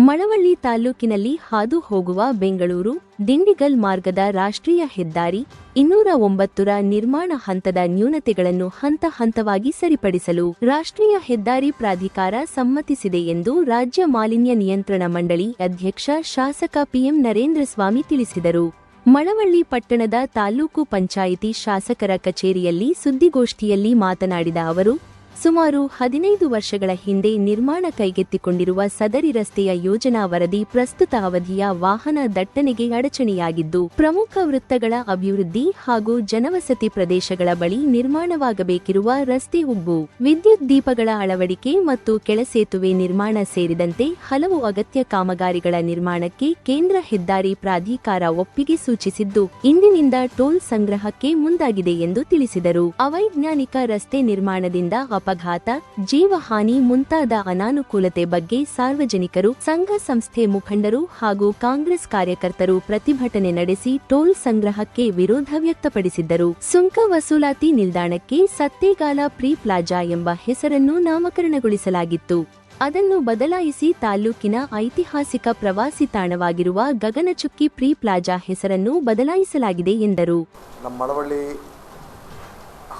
ಮಳವಳ್ಳಿ ತಾಲ್ಲೂಕಿನಲ್ಲಿ ಹಾದು ಹೋಗುವ ಬೆಂಗಳೂರು ದಿಂಡಿಗಲ್ ಮಾರ್ಗದ ರಾಷ್ಟ್ರೀಯ ಹೆದ್ದಾರಿ ಇನ್ನೂರ ಒಂಬತ್ತರ ನಿರ್ಮಾಣ ಹಂತದ ನ್ಯೂನತೆಗಳನ್ನು ಹಂತ ಹಂತವಾಗಿ ಸರಿಪಡಿಸಲು ರಾಷ್ಟ್ರೀಯ ಹೆದ್ದಾರಿ ಪ್ರಾಧಿಕಾರ ಸಮ್ಮತಿಸಿದೆ ಎಂದು ರಾಜ್ಯ ಮಾಲಿನ್ಯ ನಿಯಂತ್ರಣ ಮಂಡಳಿ ಅಧ್ಯಕ್ಷ ಶಾಸಕ ಪಿಎಂ ನರೇಂದ್ರ ಸ್ವಾಮಿ ತಿಳಿಸಿದರು. ಮಳವಳ್ಳಿ ಪಟ್ಟಣದ ತಾಲೂಕು ಪಂಚಾಯಿತಿ ಶಾಸಕರ ಕಚೇರಿಯಲ್ಲಿ ಸುದ್ದಿಗೋಷ್ಠಿಯಲ್ಲಿ ಮಾತನಾಡಿದ ಅವರು ಸುಮಾರು ಹದಿನೈದು ವರ್ಷಗಳ ಹಿಂದೆ ನಿರ್ಮಾಣ ಕೈಗೆತ್ತಿಕೊಂಡಿರುವ ಸದರಿ ರಸ್ತೆಯ ಯೋಜನಾ ವರದಿ ಪ್ರಸ್ತುತ ಅವಧಿಯ ವಾಹನ ದಟ್ಟಣೆಗೆ ಅಡಚಣೆಯಾಗಿದ್ದು, ಪ್ರಮುಖ ವೃತ್ತಗಳ ಅಭಿವೃದ್ಧಿ ಹಾಗೂ ಜನವಸತಿ ಪ್ರದೇಶಗಳ ಬಳಿ ನಿರ್ಮಾಣವಾಗಬೇಕಿರುವ ರಸ್ತೆ ಉಬ್ಬು, ವಿದ್ಯುತ್ ದೀಪಗಳ ಅಳವಡಿಕೆ ಮತ್ತು ಕೆಳಸೇತುವೆ ನಿರ್ಮಾಣ ಸೇರಿದಂತೆ ಹಲವು ಅಗತ್ಯ ಕಾಮಗಾರಿಗಳ ನಿರ್ಮಾಣಕ್ಕೆ ಕೇಂದ್ರ ಹೆದ್ದಾರಿ ಪ್ರಾಧಿಕಾರ ಒಪ್ಪಿಗೆ ಸೂಚಿಸಿದ್ದು, ಇಂದಿನಿಂದ ಟೋಲ್ ಸಂಗ್ರಹಕ್ಕೆ ಮುಂದಾಗಿದೆ ಎಂದು ತಿಳಿಸಿದರು. ಅವೈಜ್ಞಾನಿಕ ರಸ್ತೆ ನಿರ್ಮಾಣದಿಂದ ಅಪಘಾತ, ಜೀವಹಾನಿ ಮುಂತಾದ ಅನಾನುಕೂಲತೆ ಬಗ್ಗೆ ಸಾರ್ವಜನಿಕರು, ಸಂಘ ಸಂಸ್ಥೆ ಮುಖಂಡರು ಹಾಗೂ ಕಾಂಗ್ರೆಸ್ ಕಾರ್ಯಕರ್ತರು ಪ್ರತಿಭಟನೆ ನಡೆಸಿ ಟೋಲ್ ಸಂಗ್ರಹಕ್ಕೆ ವಿರೋಧ ವ್ಯಕ್ತಪಡಿಸಿದ್ದರು. ಸುಂಕ ವಸೂಲಾತಿ ನಿಲ್ದಾಣಕ್ಕೆ ಸತ್ತೇಗಾಲ ಪ್ರೀ ಪ್ಲಾಜಾ ಎಂಬ ಹೆಸರನ್ನು ನಾಮಕರಣಗೊಳಿಸಲಾಗಿತ್ತು. ಅದನ್ನು ಬದಲಾಯಿಸಿ ತಾಲ್ಲೂಕಿನ ಐತಿಹಾಸಿಕ ಪ್ರವಾಸಿ ತಾಣವಾಗಿರುವ ಗಗನಚುಕ್ಕಿ ಪ್ರೀ ಪ್ಲಾಜಾ ಹೆಸರನ್ನು ಬದಲಾಯಿಸಲಾಗಿದೆ ಎಂದರು. ನಮ್ಮ ಮಳವಳ್ಳಿ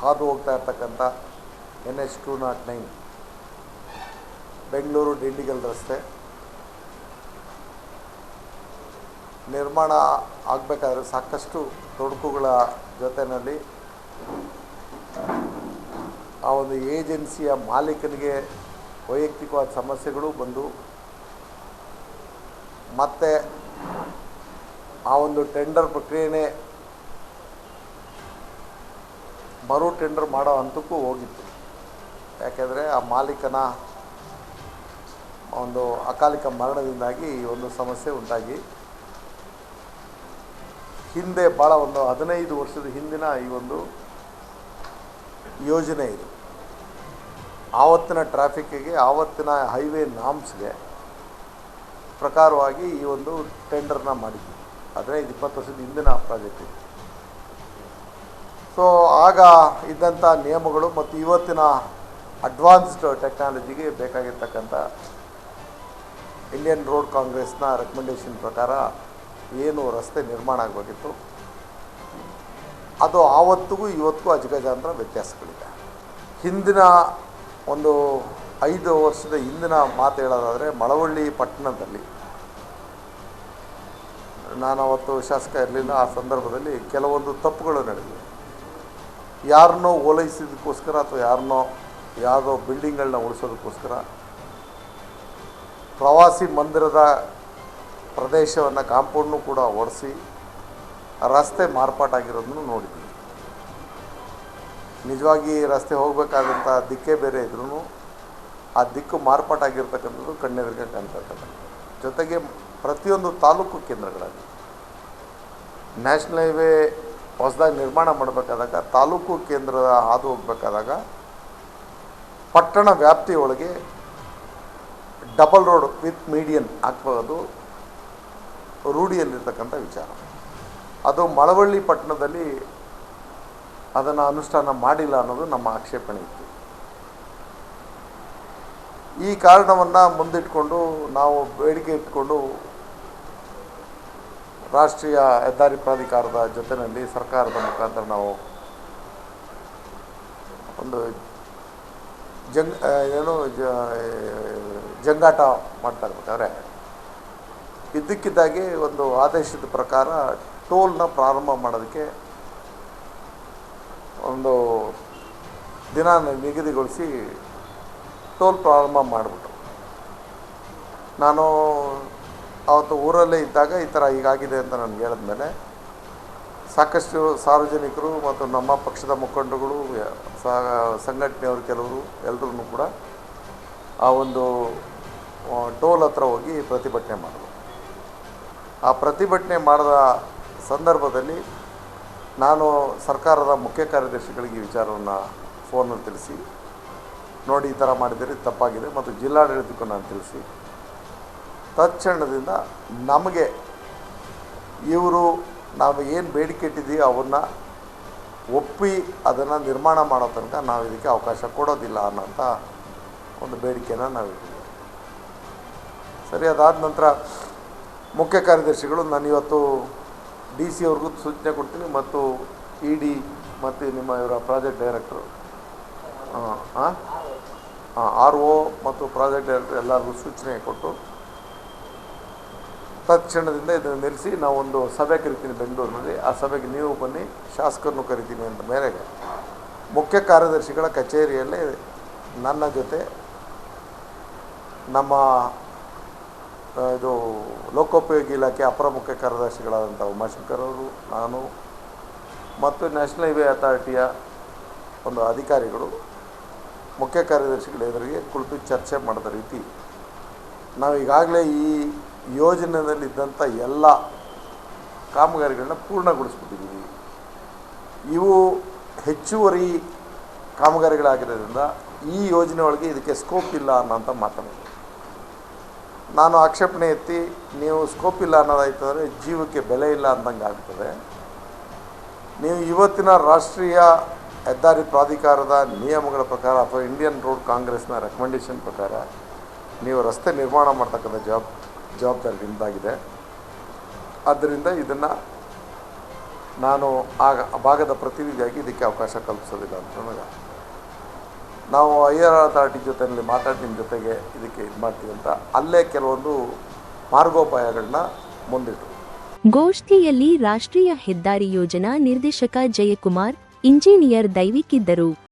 ಹಾದು ಹೋಗ್ತಾ ಇರ್ತಕ್ಕಂಥ N H two nought nine Bengaluru Dindigul ರಸ್ತೆ ನಿರ್ಮಾಣ ಆಗಬೇಕಾದ್ರೆ ಸಾಕಷ್ಟು ತೊಡಕುಗಳ ಜೊತೆಯಲ್ಲಿ ಆ ಒಂದು ಏಜೆನ್ಸಿಯ ಮಾಲೀಕನಿಗೆ ವೈಯಕ್ತಿಕವಾದ ಸಮಸ್ಯೆಗಳು ಬಂದು ಮತ್ತೆ ಆ ಒಂದು ಟೆಂಡರ್ ಪ್ರಕ್ರಿಯೆನೇ ಮರು ಟೆಂಡರ್ ಮಾಡೋ ಹಂತಕ್ಕೂ ಹೋಗಿತ್ತು ಯಾಕೆಂದರೆ ಆ ಮಾಲೀಕನ ಒಂದು ಅಕಾಲಿಕ ಮರಣದಿಂದಾಗಿ ಈ ಒಂದು ಸಮಸ್ಯೆ ಉಂಟಾಗಿ. ಹಿಂದೆ ಭಾಳ ಒಂದು ಹದಿನೈದು ವರ್ಷದ ಹಿಂದಿನ ಈ ಒಂದು ಯೋಜನೆ ಇದು. ಆವತ್ತಿನ ಟ್ರಾಫಿಕ್ಕಿಗೆ, ಆವತ್ತಿನ ಹೈವೇ ನಾಮ್ಸ್ಗೆ ಪ್ರಕಾರವಾಗಿ ಈ ಒಂದು ಟೆಂಡರ್ನ ಮಾಡಿದ್ವಿ. ಹದಿನೈದು, ಇಪ್ಪತ್ತು ವರ್ಷದ ಹಿಂದಿನ ಪ್ರಾಜೆಕ್ಟ್ ಇದು. ಸೊ ಆಗ ಇದ್ದಂಥ ನಿಯಮಗಳು ಮತ್ತು ಇವತ್ತಿನ ಅಡ್ವಾನ್ಸ್ಡ್ ಟೆಕ್ನಾಲಜಿಗೆ ಬೇಕಾಗಿರ್ತಕ್ಕಂಥ ಇಂಡಿಯನ್ ರೋಡ್ ಕಾಂಗ್ರೆಸ್ನ ರೆಕಮೆಂಡೇಷನ್ ಪ್ರಕಾರ ಏನು ರಸ್ತೆ ನಿರ್ಮಾಣ ಆಗಬೇಕಿತ್ತು. ಅದು ಆವತ್ತಿಗೂ ಇವತ್ತಿಗೂ ಅಜಗಜಾಂತರ ವ್ಯತ್ಯಾಸಗಳಿದೆ. ಹಿಂದಿನ ಒಂದು ಐದು ವರ್ಷದ ಹಿಂದಿನ ಮಾತು ಹೇಳೋದಾದರೆ ಮಳವಳ್ಳಿ ಪಟ್ಟಣದಲ್ಲಿ ನಾನು ಅವತ್ತು ಶಾಸಕ ಇರಲಿಲ್ಲ, ಆ ಸಂದರ್ಭದಲ್ಲಿ ಕೆಲವೊಂದು ತಪ್ಪುಗಳು ನಡೆದಿವೆ. ಯಾರನ್ನೋ ಓಲೈಸಿದ್ದಕ್ಕೋಸ್ಕರ ಅಥವಾ ಯಾರನ್ನೋ ಯಾವುದೋ ಬಿಲ್ಡಿಂಗ್ಗಳನ್ನ ಉಳಿಸೋದಕ್ಕೋಸ್ಕರ ಪ್ರವಾಸಿ ಮಂದಿರದ ಪ್ರದೇಶವನ್ನು ಕಾಂಪೌಂಡ್ನು ಕೂಡ ಒಡಿಸಿ ರಸ್ತೆ ಮಾರ್ಪಾಟಾಗಿರೋದನ್ನು ನೋಡಿದ್ವಿ. ನಿಜವಾಗಿ ರಸ್ತೆ ಹೋಗಬೇಕಾದಂಥ ದಿಕ್ಕೇ ಬೇರೆ ಇದ್ರೂ ಆ ದಿಕ್ಕು ಮಾರ್ಪಾಟಾಗಿರ್ತಕ್ಕಂಥದ್ದು ಕಣ್ಣೆದುರಿಗೆ ಕಾಣ್ತಕ್ಕಂಥದ್ದು. ಜೊತೆಗೆ ಪ್ರತಿಯೊಂದು ತಾಲೂಕು ಕೇಂದ್ರಗಳಲ್ಲಿ ನ್ಯಾಷನಲ್ ಹೈವೇ ಹೊಸದಾಗಿ ನಿರ್ಮಾಣ ಮಾಡಬೇಕಾದಾಗ ತಾಲೂಕು ಕೇಂದ್ರದ ಹಾದು ಹೋಗಬೇಕಾದಾಗ ಪಟ್ಟಣ ವ್ಯಾಪ್ತಿಯೊಳಗೆ ಡಬಲ್ ರೋಡ್ ವಿತ್ ಮೀಡಿಯನ್ ಹಾಕ್ಬೋದು. ರೂಢಿಯಲ್ಲಿರ್ತಕ್ಕಂಥ ವಿಚಾರ. ಅದು ಮಳವಳ್ಳಿ ಪಟ್ಟಣದಲ್ಲಿ ಅದನ್ನು ಅನುಷ್ಠಾನ ಮಾಡಿಲ್ಲ ಅನ್ನೋದು ನಮ್ಮ ಆಕ್ಷೇಪಣೆ ಇತ್ತು. ಈ ಕಾರಣವನ್ನು ಮುಂದಿಟ್ಕೊಂಡು ನಾವು ಬೇಡಿಕೆ ಇಟ್ಕೊಂಡು ರಾಷ್ಟ್ರೀಯ ಹೆದ್ದಾರಿ ಪ್ರಾಧಿಕಾರದ ಜೊತೆಯಲ್ಲಿ ಸರ್ಕಾರದ ಮುಖಾಂತರ ನಾವು ಒಂದು ಜಂಗ್ ಏನು ಜಂಗಾಟ ಮಾಡ್ತಾ ಇರ್ಬೇಕಾದ್ರೆ ಇದ್ದಕ್ಕಿದ್ದಾಗೆ ಒಂದು ಆದೇಶದ ಪ್ರಕಾರ ಟೋಲ್ನ ಪ್ರಾರಂಭ ಮಾಡೋದಕ್ಕೆ ಒಂದು ದಿನ ನಿಗದಿಗೊಳಿಸಿ ಟೋಲ್ ಪ್ರಾರಂಭ ಮಾಡಿಬಿಟ್ರು. ನಾನು ಆವತ್ತು ಊರಲ್ಲೇ ಇದ್ದಾಗ ಈ ಥರ ಹೀಗಾಗಿದೆ ಅಂತ ನನಗೆ ಹೇಳಿದ್ಮೇಲೆ ಸಾಕಷ್ಟು ಸಾರ್ವಜನಿಕರು ಮತ್ತು ನಮ್ಮ ಪಕ್ಷದ ಮುಖಂಡರುಗಳು ಸಂಘಟನೆಯವರು ಕೆಲವರು ಎಲ್ಲರೂ ಕೂಡ ಆ ಒಂದು ಟೋಲ್ ಹತ್ರ ಹೋಗಿ ಪ್ರತಿಭಟನೆ ಮಾಡಿದ್ರು. ಆ ಪ್ರತಿಭಟನೆ ಮಾಡಿದ ಸಂದರ್ಭದಲ್ಲಿ ನಾನು ಸರ್ಕಾರದ ಮುಖ್ಯ ಕಾರ್ಯದರ್ಶಿಗಳಿಗೆ ವಿಚಾರವನ್ನು ಫೋನಲ್ಲಿ ತಿಳಿಸಿ, ನೋಡಿ ಈ ಥರ ಮಾಡಿದರೆ ತಪ್ಪಾಗಿದೆ ಮತ್ತು ಜಿಲ್ಲಾಡಳಿತಕ್ಕೂ ನಾನು ತಿಳಿಸಿ, ತತ್ಕ್ಷಣದಿಂದ ನಮಗೆ ಇವರು ನಾವು ಏನು ಬೇಡಿಕೆ ಇಟ್ಟಿದ್ದೀವಿ ಅವನ್ನ ಒಪ್ಪಿ ಅದನ್ನು ನಿರ್ಮಾಣ ಮಾಡೋ ತನಕ ನಾವು ಇದಕ್ಕೆ ಅವಕಾಶ ಕೊಡೋದಿಲ್ಲ ಅನ್ನೋಂಥ ಒಂದು ಬೇಡಿಕೆನ ನಾವು ಇಟ್ಟಿದ್ದೀವಿ. ಸರಿ, ಅದಾದ ನಂತರ ಮುಖ್ಯ ಕಾರ್ಯದರ್ಶಿಗಳು, ನಾನು ಇವತ್ತು ಡಿ ಸಿ ಅವ್ರಿಗೂ ಸೂಚನೆ ಕೊಡ್ತೀನಿ ಮತ್ತು ಇ ಡಿ ಮತ್ತು ನಿಮ್ಮ ಇವರ ಪ್ರಾಜೆಕ್ಟ್ ಡೈರೆಕ್ಟ್ರು. ಹಾಂ ಹಾಂ ಆರ್ ಒ ಮತ್ತು ಪ್ರಾಜೆಕ್ಟ್ ಡೈರೆಕ್ಟ್ರು ಎಲ್ಲರಿಗೂ ಸೂಚನೆ ಕೊಟ್ಟು ತತ್ಕ್ಷಣದಿಂದ ಇದನ್ನು ನಿಲ್ಲಿಸಿ ನಾವೊಂದು ಸಭೆ ಕರಿತೀನಿ ಬೆಂಗಳೂರಿನಲ್ಲಿ. ಆ ಸಭೆಗೆ ನೀವು ಬನ್ನಿ, ಶಾಸಕರನ್ನು ಕರಿತೀನಿ ಅಂತ ಮೇರೆಗೆ ಮುಖ್ಯ ಕಾರ್ಯದರ್ಶಿಗಳ ಕಚೇರಿಯಲ್ಲೇ ನನ್ನ ಜೊತೆ ನಮ್ಮ ಇದು ಲೋಕೋಪಯೋಗಿ ಇಲಾಖೆ ಅಪರ ಮುಖ್ಯ ಕಾರ್ಯದರ್ಶಿಗಳಾದಂಥ ಉಮಾಶಂಕರ್ ಅವರು, ನಾನು ಮತ್ತು ನ್ಯಾಷನಲ್ ಹೈವೇ ಅಥಾರಿಟಿಯ ಒಂದು ಅಧಿಕಾರಿಗಳು, ಮುಖ್ಯ ಕಾರ್ಯದರ್ಶಿಗಳೆದುರಿಗೆ ಕುಳಿತು ಚರ್ಚೆ ಮಾಡಿದ ರೀತಿ ನಾವು ಈಗಾಗಲೇ ಈ ಯೋಜನೆಯಲ್ಲಿದ್ದಂಥ ಎಲ್ಲ ಕಾಮಗಾರಿಗಳನ್ನ ಪೂರ್ಣಗೊಳಿಸ್ಬಿಟ್ಟಿದ್ದೀವಿ. ಇವು ಹೆಚ್ಚುವರಿ ಕಾಮಗಾರಿಗಳಾಗಿರೋದ್ರಿಂದ ಈ ಯೋಜನೆ ಒಳಗೆ ಇದಕ್ಕೆ ಸ್ಕೋಪ್ ಇಲ್ಲ ಅನ್ನೋಂಥ ಮಾತನಾಡಿದೆ ನಾನು ಆಕ್ಷೇಪಣೆ ಎತ್ತಿ, ನೀವು ಸ್ಕೋಪ್ ಇಲ್ಲ ಅನ್ನೋದಾಯ್ತಂದರೆ ಜೀವಕ್ಕೆ ಬೆಲೆ ಇಲ್ಲ ಅಂದಂಗೆ ಆಗ್ತದೆ. ನೀವು ಇವತ್ತಿನ ರಾಷ್ಟ್ರೀಯ ಹೆದ್ದಾರಿ ಪ್ರಾಧಿಕಾರದ ನಿಯಮಗಳ ಪ್ರಕಾರ ಅಥವಾ ಇಂಡಿಯನ್ ರೋಡ್ ಕಾಂಗ್ರೆಸ್ನ ರೆಕಮೆಂಡೇಷನ್ ಪ್ರಕಾರ ನೀವು ರಸ್ತೆ ನಿರ್ಮಾಣ ಮಾಡ್ತಕ್ಕಂಥ ಜವಾಬ್ ಜವಾಬ್ದಾರಿ ನಿಮ್ಮದಾಗಿದೆ ಆದ್ದರಿಂದ ಇದನ್ನು ನಾನು ಆಗ, ಭಾಗದ ಪ್ರತಿನಿಧಿಯಾಗಿ ಇದಕ್ಕೆ ಅವಕಾಶ ಕಲ್ಪಿಸೋದಿಲ್ಲ ಅಂತ ನನಗೆ. ನಾವು ಆರ್ ಅಥಾರಿಟಿ ಜೊತೆಯಲ್ಲಿ ಮಾತಾಡಿ ನಿಮ್ಮ ಜೊತೆಗೆ ಇದಕ್ಕೆ ಇದು ಮಾಡ್ತೀವಿ ಅಂತ ಅಲ್ಲೇ ಕೆಲವೊಂದು ಮಾರ್ಗೋಪಾಯಗಳನ್ನ ಮುಂದಿಟ್ಟು ಗೋಷ್ಠಿಯಲ್ಲಿ ರಾಷ್ಟ್ರೀಯ ಹೆದ್ದಾರಿ ಯೋಜನಾ ನಿರ್ದೇಶಕ ಜಯಕುಮಾರ್, ಇಂಜಿನಿಯರ್ ದೈವಿಕ್ ಇದ್ದರು.